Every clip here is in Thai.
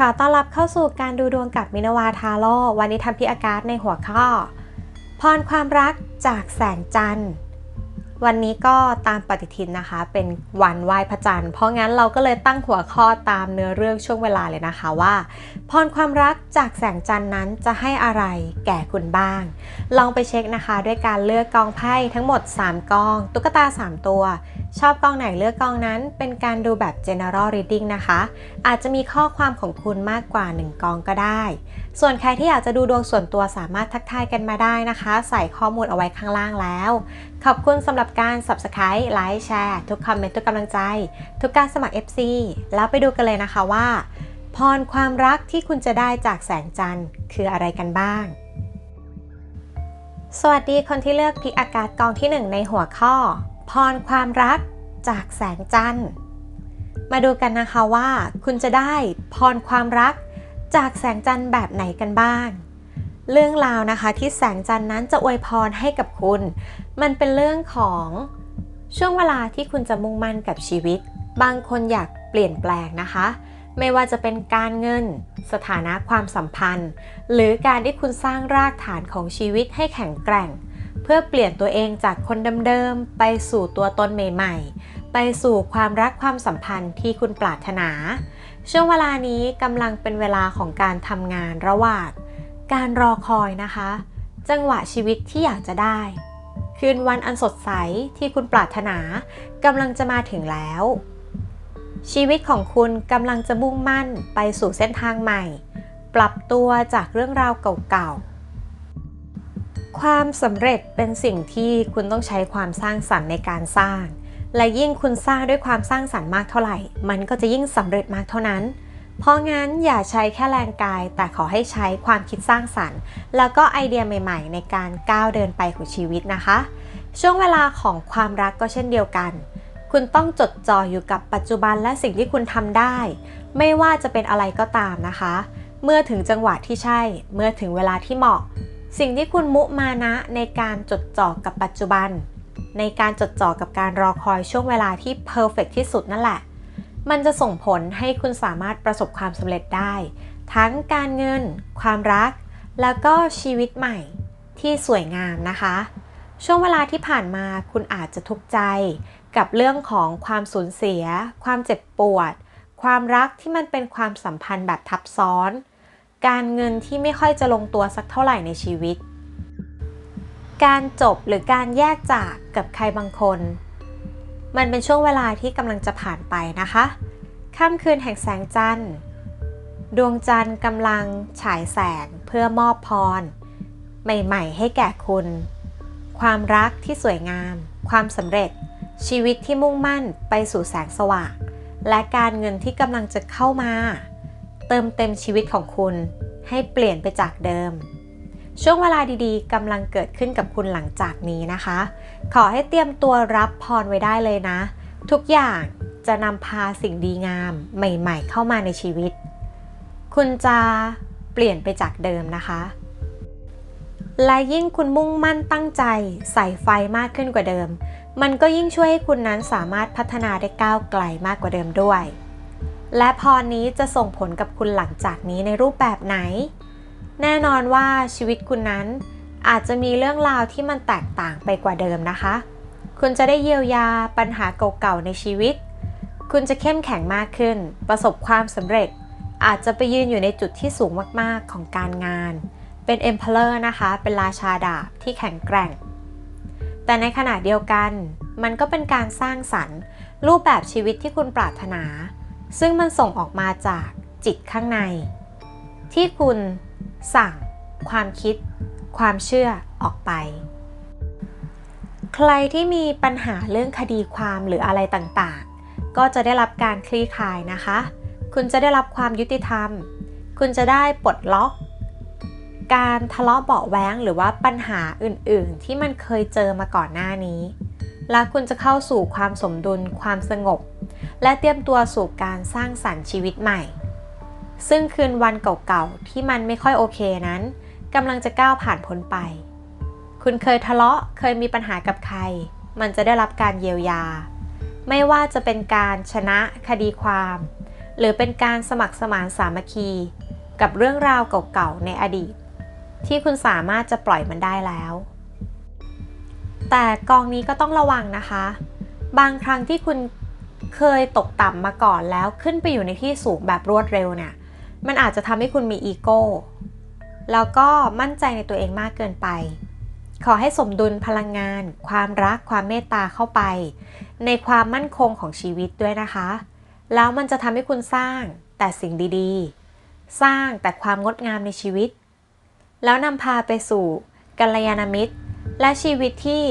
ขอต้อนรับเข้าสู่การดูดวงกับมินวาทาโร่วันนี้ทำพิอากาศในหัวข้อ พรความรักจากแสงจันทร์ วันนี้ก็ตามปฏิทินนะคะ เป็นวันไหว้พระจันทร์ เพราะงั้นเราก็เลยตั้งหัวข้อตามเนื้อเรื่องช่วงเวลาเลยนะคะว่า พรความรักจากแสงจันทร์นั้นจะให้อะไรแก่คุณบ้าง ลองไปเช็คนะคะ ด้วยการเลือกกองไพ่ทั้งหมด 3กอง ตุ๊กตา 3 ตัวชอบกองไหนเลือกกองนั้น เป็นการดูแบบ general reading นะคะ อาจจะมีข้อความของคุณมากกว่า 1 กองก็ได้ ส่วนใครที่อยากจะดูดวงส่วนตัวสามารถทักทายกันมาได้นะคะ ใส่ข้อมูลเอาไว้ข้างล่างแล้ว ขอบคุณสำหรับการ subscribe ไลค์แชร์ทุกคอมเมนต์ทุกกำลังใจ ทุกการสมัคร FC แล้วไปดูกันเลยนะคะว่า พรความรักที่คุณจะได้จากแสงจันทร์คืออะไรกันบ้างสวัสดีคนที่เลือกพิกอากาศกองที่ 1 ในหัวข้อ พรความรักจากแสงจันทร์ มาดูกันนะคะว่าคุณจะได้พรความรักจากแสงจันทร์แบบไหนกันบ้าง เรื่องราวนะคะที่แสงจันทร์นั้นจะอวยพรให้กับคุณ มันเป็นเรื่องของช่วงเวลาที่คุณจะมุ่งมั่นกับชีวิต บางคนอยากเปลี่ยนแปลงนะคะ ไม่ว่าจะเป็นการเงิน สถานะความสัมพันธ์ หรือการที่คุณสร้างรากฐานของชีวิตให้แข็งแกร่ง เพื่อเปลี่ยนตัวเองจากคนเดิมๆไปสู่ตัวตนใหม่ๆ ไปสู่ความรักความสัมพันธ์ที่คุณปรารถนา ช่วงเวลานี้กำลังเป็นเวลาของการทำงานระหว่างการรอคอยนะคะ จังหวะชีวิตที่อยากจะได้ คืนวันอันสดใสที่คุณปรารถนากำลังจะมาถึงแล้ว ชีวิตของคุณกำลังจะมุ่งมั่นไปสู่เส้นทางใหม่ ปรับตัวจากเรื่องราวเก่าๆ ความสำเร็จเป็นสิ่งที่คุณต้องใช้ความสร้างสรรค์ในการสร้าง และยิ่งคุณสร้างด้วยความสร้างสรรค์มากเท่าไหร่ มันก็จะยิ่งสำเร็จมากเท่านั้น เพราะงั้นอย่าใช้แค่แรงกาย แต่ขอให้ใช้ความคิดสร้างสรรค์ แล้วก็ไอเดียใหม่ ๆ ในการก้าวเดินไปของชีวิตนะคะ ช่วงเวลาของความรักก็เช่นเดียวกัน คุณต้องจดจ่ออยู่กับปัจจุบันและสิ่งที่คุณทำได้ ไม่ว่าจะเป็นอะไรก็ตามนะคะ เมื่อถึงจังหวะที่ใช่ เมื่อถึงเวลาที่เหมาะ สิ่งที่คุณมุมานะในการจดจ่อกับปัจจุบัน ในการจดจ่อกับการรอคอยช่วงเวลาที่เพอร์เฟกที่สุดนั่นแหละ มันจะส่งผลให้คุณสามารถประสบความสำเร็จได้ ทั้งการเงิน ความรัก แล้วก็ชีวิตใหม่ที่สวยงามนะคะ ช่วงเวลาที่ผ่านมาคุณอาจจะทุกข์ใจ กับเรื่องของความสูญเสีย ความเจ็บปวด ความรักที่มันเป็นความสัมพันธ์แบบทับซ้อน การเงินที่ไม่ค่อยจะลงตัวสักเท่าไหร่ในชีวิต การจบหรือการแยกจากกับใครบางคน มันเป็นช่วงเวลาที่กำลังจะผ่านไปนะคะค่ำคืนแห่งแสงจันทร์ ดวงจันทร์กำลังฉายแสงเพื่อมอบพร ใหม่ๆ ให้แก่คุณ ความรักที่สวยงาม ความสำเร็จ ชีวิตที่มุ่งมั่นไปสู่แสงสว่าง และการเงินที่กำลังจะเข้ามา เติมเต็มชีวิตของคุณ ให้เปลี่ยนไปจากเดิม ช่วงเวลาดีๆกำลังเกิดขึ้นกับคุณหลังจากนี้นะคะ ขอให้เตรียมตัวรับพรไว้ได้เลยนะ ทุกอย่างจะนำพาสิ่งดีงามใหม่ๆ เข้ามาในชีวิต คุณจะเปลี่ยนไปจากเดิมนะคะ และยิ่งคุณมุ่งมั่นตั้งใจใส่ไฟมากขึ้นกว่าเดิม มันก็ยิ่งช่วยให้คุณนั้นสามารถพัฒนาได้ก้าวไกลมากกว่าเดิมด้วย และพรนี้จะส่งผลกับคุณหลังจากนี้ในรูปแบบไหน แน่นอนว่าชีวิตคุณนั้นอาจจะมีเรื่องราวที่มันแตกต่างไปกว่าเดิมนะคะ คุณจะได้เยียวยาปัญหาเก่าๆในชีวิต คุณจะเข้มแข็งมากขึ้น ประสบความสำเร็จ อาจจะไปยืนอยู่ในจุดที่สูงมากๆของการงาน เป็น Emperor นะคะ เป็นราชาดาบที่แข็งแกร่ง แต่ในขณะเดียวกัน มันก็เป็นการสร้างสรรค์ รูปแบบชีวิตที่คุณปรารถนา ซึ่งมันส่งออกมาจากจิตข้างใน ที่คุณสั่ง ความคิด ความเชื่อออกไป ใครที่มีปัญหาเรื่องคดีความหรืออะไรต่างๆ ก็จะได้รับการคลี่คลายนะคะ คุณจะได้รับความยุติธรรม คุณจะได้ปลดล็อก การทะเลาะเบาะแว้งหรือว่าปัญหาอื่นๆ ที่มันเคยเจอมาก่อนหน้านี้ และคุณจะเข้าสู่ความสมดุลความสงบ และเตรียมตัวสู่การสร้างสรรค์ชีวิตใหม่ ซึ่งคืนวันเก่าๆ ที่มันไม่ค่อยโอเคนั้นกำลังจะก้าวผ่านพ้นไป คุณเคยทะเลาะเคยมีปัญหากับใคร มันจะได้รับการเยียวยา ไม่ว่าจะเป็นการชนะคดีความ หรือเป็นการสมัครสมานสามัคคี กับเรื่องราวเก่าๆในอดีต ที่คุณสามารถจะปล่อยมันได้แล้ว แต่กองนี้ก็ต้องระวังนะคะ บางครั้งที่คุณเคยตกต่ำมาก่อนแล้วขึ้นไปอยู่ในที่สูงแบบรวดเร็วเนี่ย มันอาจจะทำให้คุณมีอีโก้ แล้วก็มั่นใจในตัวเองมากเกินไป ขอให้สมดุลพลังงาน ความรัก ความเมตตาเข้าไป ในความมั่นคงของชีวิตด้วยนะคะ แล้วมันจะทำให้คุณสร้างแต่สิ่งดีๆ สร้างแต่ความงดงามในชีวิต แล้วนำพาไปสู่กัลยาณมิตร และชีวิตที่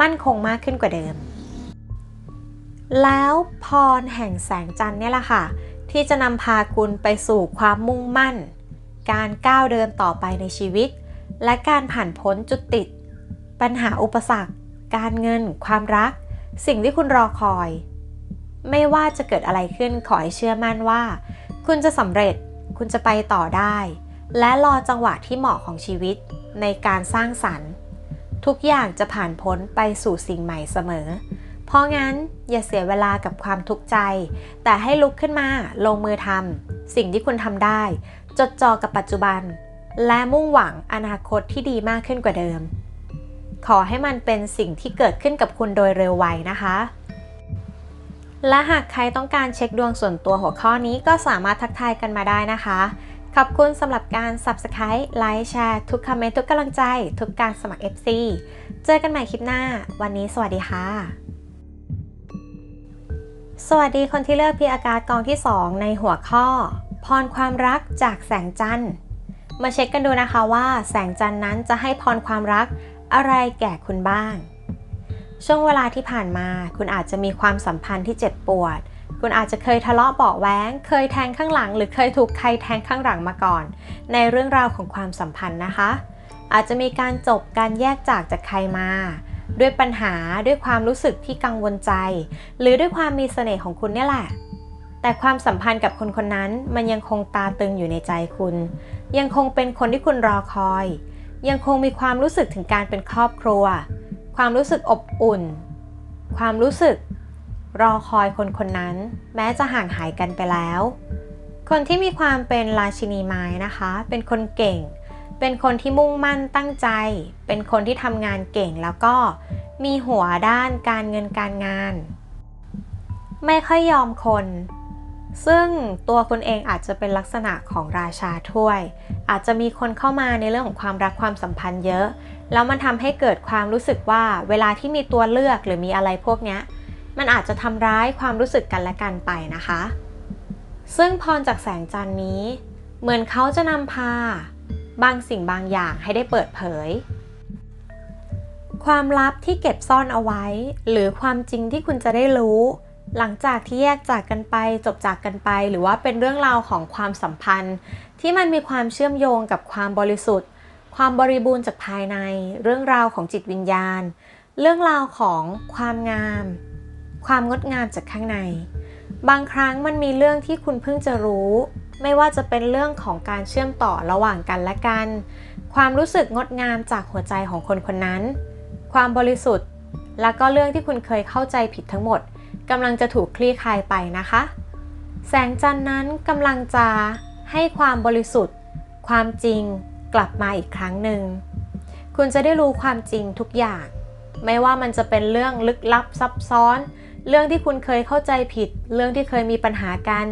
มั่นคงมากขึ้นกว่าเดิม แล้วพรแห่งแสงจันทร์เนี่ยแหละค่ะ ที่จะนำพาคุณไปสู่ความมุ่งมั่น การก้าวเดินต่อไปในชีวิต และการผ่านพ้นจุดติด ปัญหาอุปสรรค การเงิน ความรัก สิ่งที่คุณรอคอย ไม่ว่าจะเกิดอะไรขึ้นขอให้เชื่อมั่นว่า คุณจะสำเร็จคุณจะไปต่อได้ และรอจังหวะที่เหมาะของชีวิตในการสร้างสรรค์ ทุกอย่างจะผ่านพ้นไปสู่สิ่งใหม่เสมอ เพราะงั้นอย่าเสียเวลากับความทุกข์ใจ แต่ให้ลุกขึ้นมาลงมือทำสิ่งที่คุณทำได้ จดจ่อกับปัจจุบัน และมุ่งหวังอนาคตที่ดีมากขึ้นกว่าเดิม ขอให้มันเป็นสิ่งที่เกิดขึ้นกับคุณโดยเร็วไวนะคะ และหากใครต้องการเช็คดวงส่วนตัวหัวข้อนี้ก็สามารถทักทายกันมาได้นะคะ ขอบคุณสำหรับการ Subscribe ไลค์แชร์ทุกคอมเมนต์ทุกกำลังใจ ทุกการสมัคร FC เจอกันใหม่คลิปหน้า วันนี้สวัสดีค่ะ สวัสดีคนที่เลือกพีอากาศกองที่ 2 ในหัวข้อ พรความรักจากแสงจันทร์ มาเช็คกันดูนะคะว่า แสงจันทร์นั้นจะให้พรความรักอะไรแก่คุณบ้าง ช่วงเวลาที่ผ่านมา คุณอาจจะมีความสัมพันธ์ที่เจ็บปวด คุณอาจจะเคยทะเลาะเบาะแว้ง เคยแทงข้างหลัง หรือเคยถูกใครแทงข้างหลังมาก่อน ในเรื่องราวของความสัมพันธ์นะคะ อาจจะมีการจบการแยกจากจากใครมา ด้วยปัญหาด้วยความรู้สึกที่กังวลใจ หรือด้วยความมีเสน่ห์ของคุณเนี่ยแหละ แต่ความสัมพันธ์กับคนคนนั้นมันยังคงตาตึงอยู่ในใจคุณ ยังคงเป็นคนที่คุณรอคอย ยังคงมีความรู้สึกถึงการเป็นครอบครัว ความรู้สึกอบอุ่น ความรู้สึก รอคอยคนคนนั้น แม้จะห่างหายกันไปแล้ว คนที่มีความเป็นราชินีไม้นะคะ เป็นคนเก่ง เป็นคนที่มุ่งมั่นตั้งใจ เป็นคนที่ทำงานเก่งแล้วก็มีหัวด้านการเงินการงาน ไม่ค่อยยอมคน ซึ่งตัวคุณเองอาจจะเป็นลักษณะของราชาถ้วย อาจจะมีคนเข้ามาในเรื่องของความรักความสัมพันธ์เยอะ แล้วมันทำให้เกิดความรู้สึกว่าเวลาที่มีตัวเลือกหรือมีอะไรพวกเนี้ย มันอาจจะทำร้ายความรู้สึกกันและกันไปนะคะ ซึ่งพรจากแสงจันทร์นี้ เหมือนเขาจะนำพา บางสิ่งบางอย่างให้ได้เปิดเผย ความลับที่เก็บซ่อนเอาไว้ หรือความจริงที่คุณจะได้รู้ หลังจากที่แยกจากกันไป จบจากกันไป หรือว่าเป็นเรื่องราวของความสัมพันธ์ ที่มันมีความเชื่อมโยงกับความบริสุทธิ์ ความบริบูรณ์จากภายใน เรื่องราวของจิตวิญญาณ เรื่องราวของความงาม ความงดงามจากข้างใน บางครั้งมันมีเรื่องที่คุณเพิ่งจะรู้ ไม่ว่าจะเป็นเรื่องของการเชื่อมต่อระหว่างกันและกัน ความรู้สึกงดงามจากหัวใจของคนคนนั้น ความบริสุทธิ์ และก็เรื่องที่คุณเคยเข้าใจผิดทั้งหมดกำลังจะถูกคลี่คลายไปนะคะ แสงจันทร์นั้นกำลังจะให้ความบริสุทธิ์ ความจริงกลับมาอีกครั้งหนึ่ง คุณจะได้รู้ความจริงทุกอย่าง ไม่ว่ามันจะเป็นเรื่องลึกลับซับซ้อน เรื่องที่คุณเคยเข้าใจผิด เรื่องที่เคยมีปัญหากัน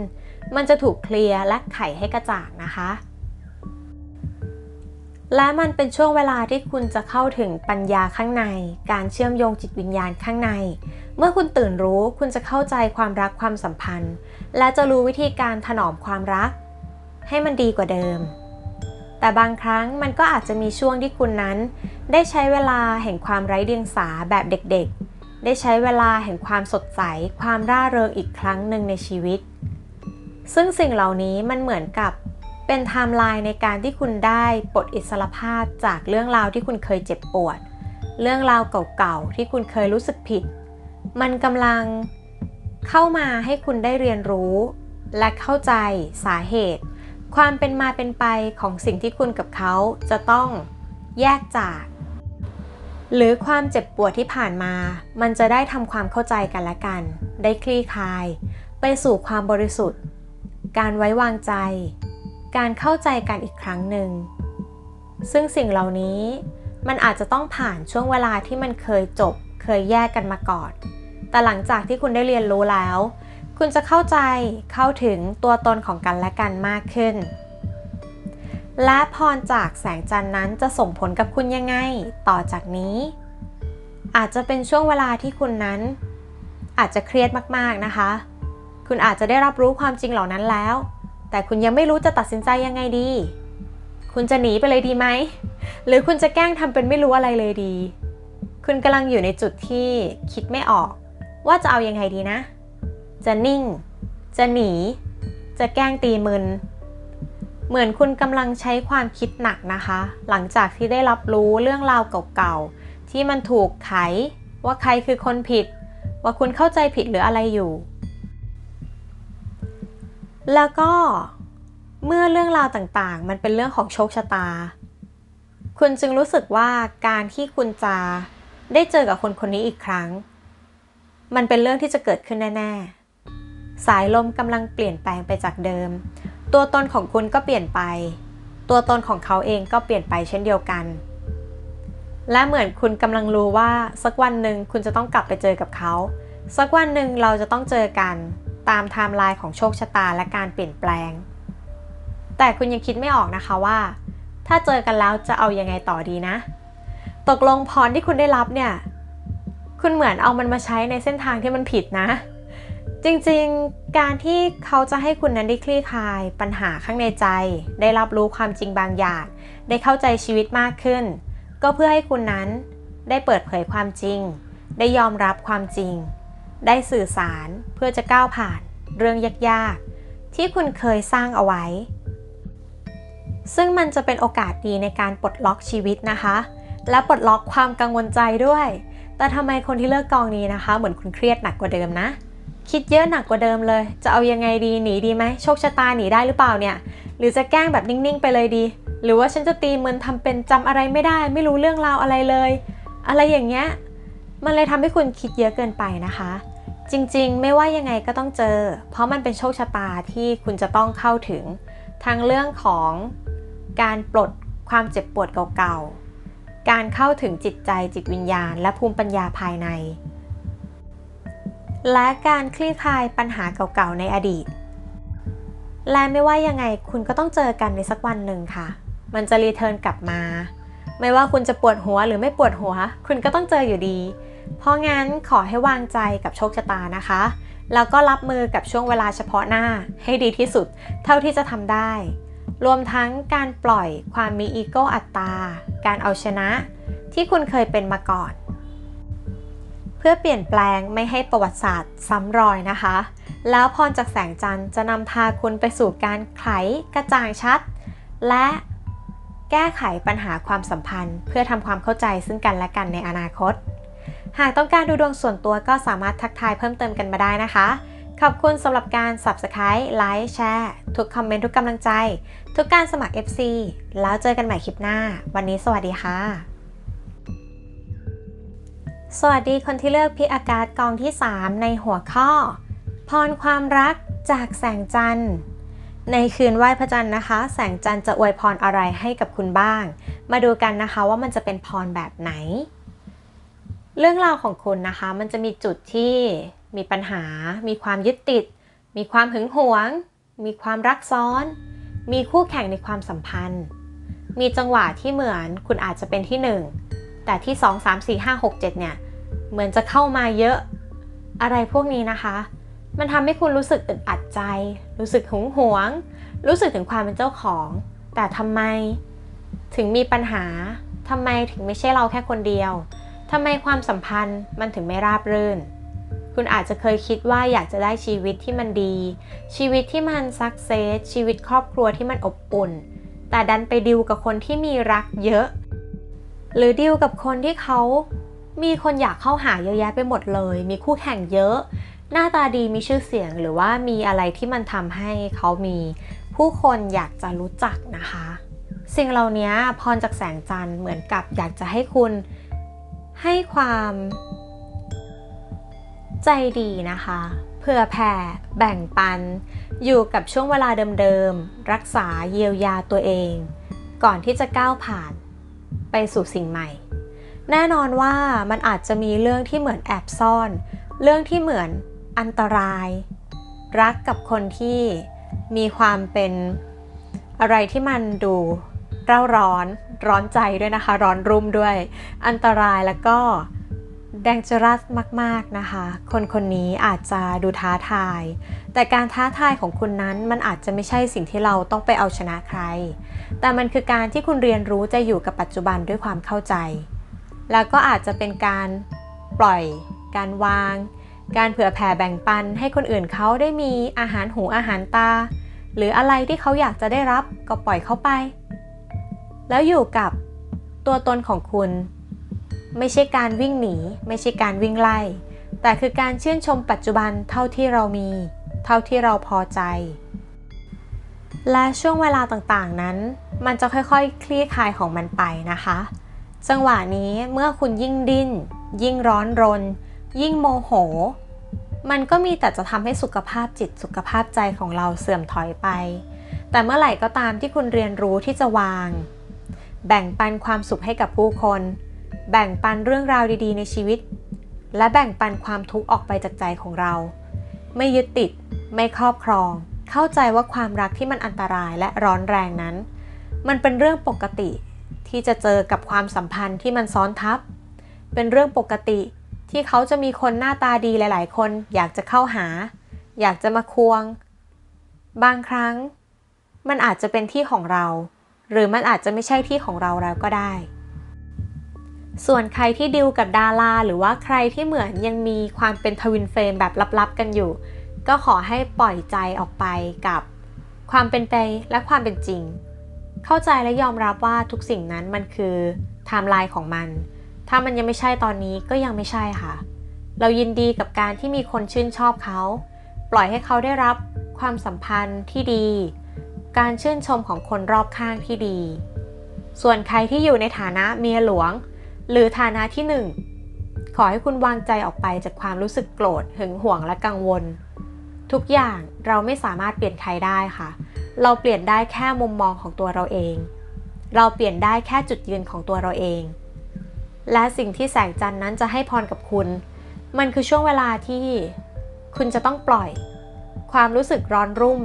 มันจะถูกเคลียร์และไขให้กระจ่างนะคะ และมันเป็นช่วงเวลาที่คุณจะเข้าถึงปัญญาข้างใน การเชื่อมโยงจิตวิญญาณข้างใน เมื่อคุณตื่นรู้คุณจะเข้าใจความรักความสัมพันธ์ และจะรู้วิธีการถนอมความรัก ให้มันดีกว่าเดิม แต่บางครั้งมันก็อาจจะมีช่วงที่คุณนั้น ได้ใช้เวลาแห่งความไร้เดียงสาแบบเด็กๆ ได้ใช้เวลาแห่งความสดใส ความร่าเริงอีกครั้งหนึ่งในชีวิต ซึ่งสิ่งเหล่านี้มันเหมือนกับเป็นไทม์ไลน์ในการที่คุณได้ปลดอิสรภาพจากเรื่องราวที่คุณเคยเจ็บปวด เรื่องราวเก่าๆที่คุณเคยรู้สึกผิด มันกำลังเข้ามาให้คุณได้เรียนรู้ และเข้าใจสาเหตุ ความเป็นมาเป็นไปของสิ่งที่คุณกับเขาจะต้องแยกจาก หรือความเจ็บปวดที่ผ่านมา มันจะได้ทำความเข้าใจกันและกัน ได้คลี่คลาย ไปสู่ความบริสุทธิ์ การไว้วางใจ การเข้าใจกันอีกครั้งหนึ่ง ซึ่งสิ่งเหล่านี้มันอาจจะต้องผ่านช่วงเวลาที่มันเคยจบ เคยแยกกันมาก่อน แต่หลังจากที่คุณได้เรียนรู้แล้ว คุณจะเข้าใจเข้าถึงตัวตนของกันและกันมากขึ้น และพรจากแสงจันทร์นั้นจะส่งผลกับคุณยังไง ต่อจากนี้ อาจจะเป็นช่วงเวลาที่คุณนั้น อาจจะเครียดมากๆนะคะ คุณอาจจะได้รับรู้ความจริงเหล่านั้นแล้ว แต่คุณยังไม่รู้จะตัดสินใจยังไงดี คุณจะหนีไปเลยดีไหม หรือคุณจะแกล้งทำเป็นไม่รู้อะไรเลยดี คุณกำลังอยู่ในจุดที่คิดไม่ออก ว่าจะเอายังไงดีนะ จะนิ่ง จะหนี จะแกล้งตีมึน เหมือนคุณกำลังใช้ความคิดหนักนะคะ หลังจากที่ได้รับรู้เรื่องราวเก่าๆ ที่มันถูกไข ว่าใครคือคนผิด ว่าคุณเข้าใจผิดหรืออะไรอยู่ แล้วก็เมื่อเรื่องราวต่างๆ มันเป็นเรื่องของโชคชะตา คุณจึงรู้สึกว่าการที่คุณจะได้เจอกับคนคนนี้อีกครั้ง มันเป็นเรื่องที่จะเกิดขึ้นแน่ ๆ สายลมกำลังเปลี่ยนแปลงไปจากเดิม ตัวตนของคุณก็เปลี่ยนไป ตัวตนของเขาเองก็เปลี่ยนไปเช่นเดียวกัน และเหมือนคุณกำลังรู้ว่าสักวันหนึ่งคุณจะต้องกลับไปเจอกับเขา สักวันหนึ่งเราจะต้องเจอกันตามไทม์ไลน์ของโชคชะตาและการเปลี่ยนแปลง แต่คุณยังคิดไม่ออกนะคะว่า ถ้าเจอกันแล้วจะเอายังไงต่อดีนะ ตกลงพรที่คุณได้รับเนี่ย คุณเหมือนเอามันมาใช้ในเส้นทางที่มันผิดนะ จริงๆ การที่เขาจะให้คุณนั้นได้คลี่คลาย ปัญหาข้างในใจ ได้รับรู้ความจริงบางอย่าง ได้เข้าใจชีวิตมากขึ้น ก็เพื่อให้คุณนั้นได้เปิดเผยความจริง ได้ยอมรับความจริง ได้สื่อสารเพื่อจะก้าวผ่านเรื่องยากๆ ที่คุณเคยสร้างเอาไว้ ซึ่งมันจะเป็นโอกาสดีในการปลดล็อกชีวิตนะคะ และปลดล็อกความกังวลใจด้วย แต่ทำไมคนที่เลิกกองนี้นะคะ เหมือนคุณเครียดหนักกว่าเดิมนะ คิดเยอะหนักกว่าเดิมเลย จะเอายังไงดีหนีดีไหมโชคชะตาหนีได้หรือเปล่าเนี่ย หรือจะแกล้งแบบนิ่งๆไปเลยดี หรือว่าฉันจะตีมึนทำเป็นจำอะไรไม่ได้ ไม่รู้เรื่องราวอะไรเลย อะไรอย่างเงี้ยมันเลยทำให้คุณคิดเยอะเกินไปนะคะ จริงๆ ไม่ว่ายังไงก็ต้องเจอ เพราะมันเป็นโชคชะตาที่คุณจะต้องเข้าถึงทั้งเรื่องของการปลดความเจ็บปวดเก่าๆการเข้าถึงจิตใจจิตวิญญาณ และภูมิปัญญาภายใน และการคลี่คลายปัญหาเก่าๆในอดีต และไม่ว่ายังไงคุณก็ต้องเจอกันในสักวันหนึ่งค่ะ มันจะรีเทิร์นกลับมา ไม่ว่าคุณจะปวดหัวหรือไม่ปวดหัว คุณก็ต้องเจออยู่ดี เพราะงั้นขอให้วางใจกับโชคชะตานะคะ แล้วก็รับมือกับช่วงเวลาเฉพาะหน้าให้ดีที่สุด เท่าที่จะทำได้ รวมทั้งการปล่อยความมีอีโก้อัตตา การเอาชนะ ที่คุณเคยเป็นมาก่อน พื่อเปลี่ยนแปลงไม่ให้ประวัติศาสตร์ซ้ำรอยนะคะ แล้วพรจากแสงจันทร์จะนำพาคุณไปสู่การไขกระจ่างชัด และแก้ไขปัญหาความสัมพันธ์ เพื่อทำความเข้าใจซึ่งกันและกันในอนาคต หากต้องการดูดวงส่วนตัวก็สามารถทักทายเพิ่มเติมกันมาได้นะคะ ขอบคุณสำหรับการ Subscribe ไลค์แชร์ทุกคอมเมนต์ทุกกำลังใจ ทุกการสมัคร FC แล้วเจอกันใหม่คลิปหน้า วันนี้สวัสดีค่ะ สวัสดีคนที่เลือกพิอากาศกองที่ 3 ในหัวข้อ พรความรักจากแสงจันทร์ ในคืนไหว้พระจันทร์นะคะ แสงจันทร์จะอวยพรอะไรให้กับคุณบ้าง มาดูกันนะคะว่ามันจะเป็นพรแบบไหน เรื่องราวของคุณนะคะ มันจะมีจุดที่มีปัญหา มีความยึดติด มีความหึงหวง มีความรักซ้อน มีคู่แข่งในความสัมพันธ์ มีจังหวะที่เหมือนคุณอาจจะเป็นที่1 แต่ที่ 2 3 4 5 6 7 เนี่ย เหมือนจะเข้ามาเยอะอะไรพวกนี้นะคะ มันทำให้คุณรู้สึกอึดอัดใจ รู้สึกหงหวง รู้สึกถึงความเป็นเจ้าของ แต่ทำไมถึงมีปัญหาทำไมถึงไม่ใช่เราแค่คนเดียวทำไมความสัมพันธ์มันถึงไม่ราบรื่น คุณอาจจะเคยคิดว่าอยากจะได้ชีวิตที่มันดี ชีวิตที่มันซักเซสชีวิตครอบครัวที่มันอบอุ่น แต่ดันไปดิวกับคนที่มีรักเยอะ หรือดิวกับคนที่เขามีคนอยากเข้าหาเยอะแยะไปหมดเลย มีคู่แข่งเยอะ หน้าตาดีมีชื่อเสียงหรือว่ามีอะไรที่มันทำให้เขามีผู้คนอยากจะรู้จักนะคะ สิ่งเหล่านี้พรจากแสงจันทร์เหมือนกับอยากจะให้คุณให้ความใจดีนะคะเพื่อแผ่แบ่งปัน อยู่กับช่วงเวลาเดิมๆ รักษาเยียวยาตัวเอง ก่อนที่จะก้าวผ่าน ไปสู่สิ่งใหม่ แน่นอนว่ามันอาจจะมีเรื่องที่เหมือนแอบซ่อน เรื่องที่เหมือนอันตราย รักกับคนที่มีความเป็นอะไรที่มันดูเร่าร้อน ร้อนใจด้วยนะคะ ร้อนรุ่มด้วย อันตรายแล้วก็ ดงจรัสมาก ๆ นะคะ คนคนนี้อาจจะดูท้าทาย แต่การท้าทายของคุณนั้นมันอาจจะไม่ใช่สิ่งที่เราต้องไปเอาชนะใคร แต่มันคือการที่คุณเรียนรู้จะอยู่กับปัจจุบันด้วยความเข้าใจ แล้วก็อาจจะเป็นการปล่อย การวาง การเผื่อแผ่แบ่งปัน ให้คนอื่นเขาได้มีอาหารหูอาหารตา หรืออะไรที่เขาอยากจะได้รับก็ปล่อยเขาไป แล้วอยู่กับตัวตนของคุณ ไม่ใช่การวิ่งหนี ไม่ใช่การวิ่งไล่ แต่คือการชื่นชมปัจจุบันเท่าที่เรามี เท่าที่เราพอใจ และช่วงเวลาต่างๆนั้น มันจะค่อยๆ คลี่คลายของมันไปนะคะ จังหวะนี้เมื่อคุณยิ่งดิ้น ยิ่งร้อนรน ยิ่งโมโห มันก็มีแต่จะทำให้สุขภาพจิตสุขภาพใจของเราเสื่อมถอยไป แต่เมื่อไหร่ก็ตามที่คุณเรียนรู้ที่จะวาง แบ่งปันความสุขให้กับผู้คน แบ่งปันเรื่องราวดีๆ ในชีวิต และแบ่งปันความทุกข์ออกไปจากใจของเรา ไม่ยึดติด ไม่ครอบครอง เข้าใจว่าความรักที่มันอันตรายและร้อนแรงนั้น มันเป็นเรื่องปกติที่จะเจอกับความสัมพันธ์ที่มันซ้อนทับ เป็นเรื่องปกติที่เขาจะมีคนหน้าตาดีหลาย ๆ คน อยากจะเข้าหา อยากจะมาควง บางครั้ง มันอาจจะเป็นที่ของเรา หรือมันอาจจะไม่ใช่ที่ของเราแล้วก็ได้ ส่วนใครที่ดิวกับดาราหรือว่าใครที่เหมือนยังมีความเป็นทวินเฟรมแบบลับๆกันอยู่ ก็ขอให้ปล่อยใจออกไปกับความเป็นไปและความเป็นจริง เข้าใจและยอมรับว่าทุกสิ่งนั้นมันคือไทม์ไลน์ของมัน ถ้ามันยังไม่ใช่ตอนนี้ก็ยังไม่ใช่ค่ะ เรายินดีกับการที่มีคนชื่นชอบเขา ปล่อยให้เขาได้รับความสัมพันธ์ที่ดี การชื่นชมของคนรอบข้างที่ดี ส่วนใครที่อยู่ในฐานะเมียหลวง หรือฐานะที่หนึ่งขอให้คุณวางใจออกไปจากความรู้สึกโกรธหึงหวงและกังวล ทุกอย่างเราไม่สามารถเปลี่ยนใครได้ค่ะ เราเปลี่ยนได้แค่มุมมองของตัวเราเอง เราเปลี่ยนได้แค่จุดยืนของตัวเราเอง และสิ่งที่แสงจันทร์นั้นจะให้พรกับคุณ มันคือช่วงเวลาที่คุณจะต้องปล่อย ความรู้สึกร้อนรุ่ม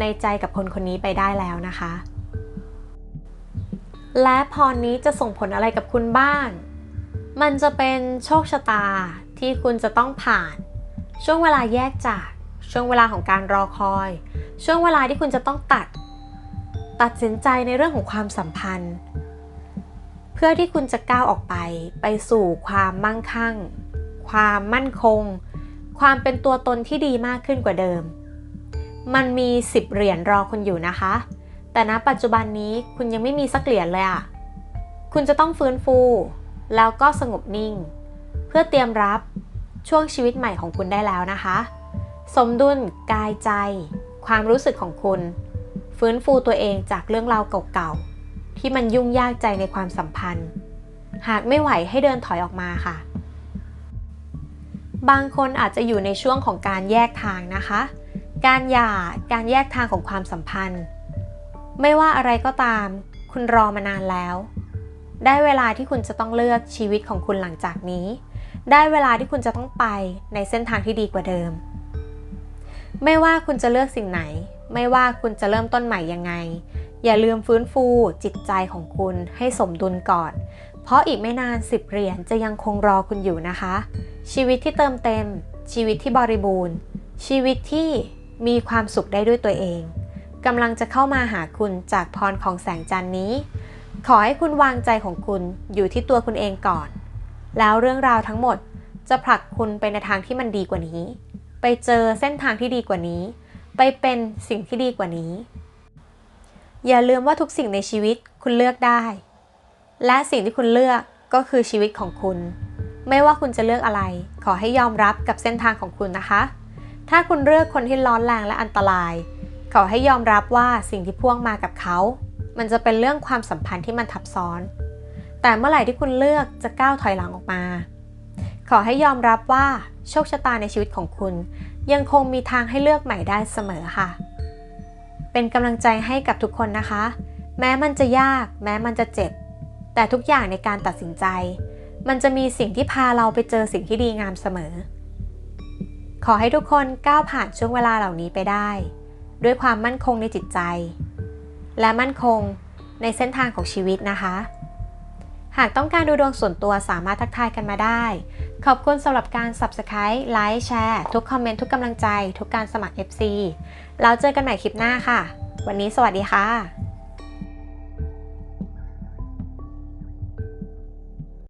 ในใจกับคนคนนี้ไปได้แล้วนะคะ และพรนี้จะส่งผลอะไรกับคุณบ้าง มันจะเป็นโชคชะตาที่คุณจะต้องผ่าน ช่วงเวลาแยกจาก ช่วงเวลาของการรอคอย ช่วงเวลาที่คุณจะต้องตัด ตัดสินใจในเรื่องของความสัมพันธ์ เพื่อที่คุณจะก้าวออกไป ไปสู่ความมั่งคั่ง ความมั่นคง ความเป็นตัวตนที่ดีมากขึ้นกว่าเดิม มันมี 10 เหรียญรอคุณอยู่นะคะ แต่ณปัจจุบันนี้คุณยังไม่มีสักเหรียญเลยอะคุณจะต้องฟื้นฟู แล้วก็สงบนิ่ง เพื่อเตรียมรับช่วงชีวิตใหม่ของคุณได้แล้วนะคะ สมดุลกายใจ ความรู้สึกของคุณ ฟื้นฟูตัวเองจากเรื่องราวเก่าๆ ที่มันยุ่งยากใจในความสัมพันธ์ หากไม่ไหวให้เดินถอยออกมาค่ะ บางคนอาจจะอยู่ในช่วงของการแยกทางนะคะ การหย่าการแยกทางของความสัมพันธ์ ไม่ว่าอะไรก็ตาม คุณรอมานานแล้ว ได้เวลาที่คุณจะต้องเลือกชีวิตของคุณหลังจากนี้ ได้เวลาที่คุณจะต้องไปในเส้นทางที่ดีกว่าเดิม ไม่ว่าคุณจะเลือกสิ่งไหน ไม่ว่าคุณจะเริ่มต้นใหม่ยังไง อย่าลืมฟื้นฟูจิตใจของคุณให้สมดุลก่อน เพราะอีกไม่นานสิบเหรียญจะยังคงรอคุณอยู่นะคะ ชีวิตที่เติมเต็ม ชีวิตที่บริบูรณ์ ชีวิตที่มีความสุขได้ด้วยตัวเอง กำลังจะเข้ามาหาคุณจากพรของแสงจันทร์นี้ ขอให้คุณวางใจของคุณอยู่ที่ตัวคุณเองก่อน แล้วเรื่องราวทั้งหมดจะผลักคุณไปในทางที่มันดีกว่านี้ ไปเจอเส้นทางที่ดีกว่านี้ ไปเป็นสิ่งที่ดีกว่านี้ อย่าลืมว่าทุกสิ่งในชีวิตคุณเลือกได้ และสิ่งที่คุณเลือกก็คือชีวิตของคุณ ไม่ว่าคุณจะเลือกอะไร ขอให้ยอมรับกับเส้นทางของคุณนะคะ ถ้าคุณเลือกคนที่ร้อนแรงและอันตราย ขอให้ยอมรับว่าสิ่งที่พ่วงมากับเขา มันจะเป็นเรื่องความสัมพันธ์ที่มันทับซ้อน แต่เมื่อไหร่ที่คุณเลือกจะก้าวถอยหลังออกมา ขอให้ยอมรับว่าโชคชะตาในชีวิตของคุณ ยังคงมีทางให้เลือกใหม่ได้เสมอค่ะ เป็นกำลังใจให้กับทุกคนนะคะ แม้มันจะยาก แม้มันจะเจ็บ แต่ทุกอย่างในการตัดสินใจ มันจะมีสิ่งที่พาเราไปเจอสิ่งที่ดีงามเสมอ ขอให้ทุกคนก้าวผ่านช่วงเวลาเหล่านี้ไปได้ ด้วยความมั่นคงในจิตใจ และมั่นคงในเส้นทางของชีวิตนะคะ หากต้องการดูดวงส่วนตัวสามารถทักทายกันมาได้ ขอบคุณสำหรับการ Subscribe ไลค์แชร์ทุกคอมเมนต์ ทุกกำลังใจ ทุกการสมัคร FC แล้วเจอกันใหม่คลิปหน้าค่ะ วันนี้สวัสดีค่ะ